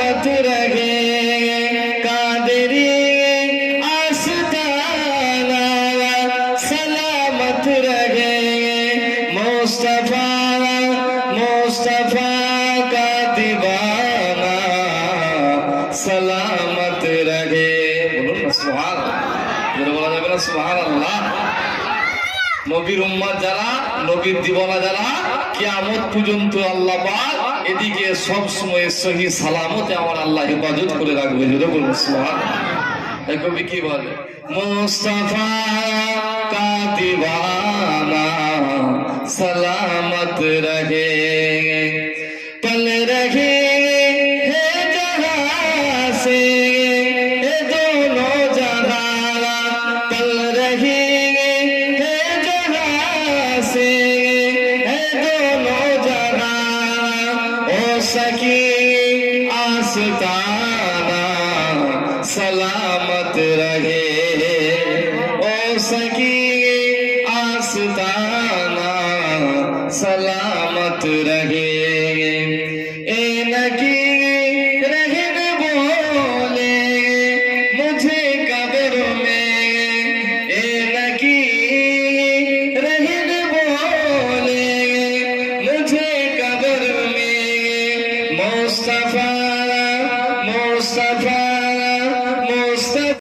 রহমত রহে কাদরি আসতানা সলামত রহে মুস্তফা মুস্তফা কা দিবানা সলামত রহে বলুন না সুবহানাল্লাহ বলা যাবে না সুবহানাল্লাহ নবীর উম্মত যারা, নবীর দিবানা যারা, কিয়ামত পর্যন্ত আল্লাহ এদিকে সবসময় সহি সালামতে আমার আল্লাহ হেফাজত করে রাখবে কবি কি বলে? মোস্তফা কাতিবানা, সালামত রহে। सकी आस्ताना सलामत रहे ओ सकी आस्ताना सलामत रहे ए नकी Mustafa, Mustafa.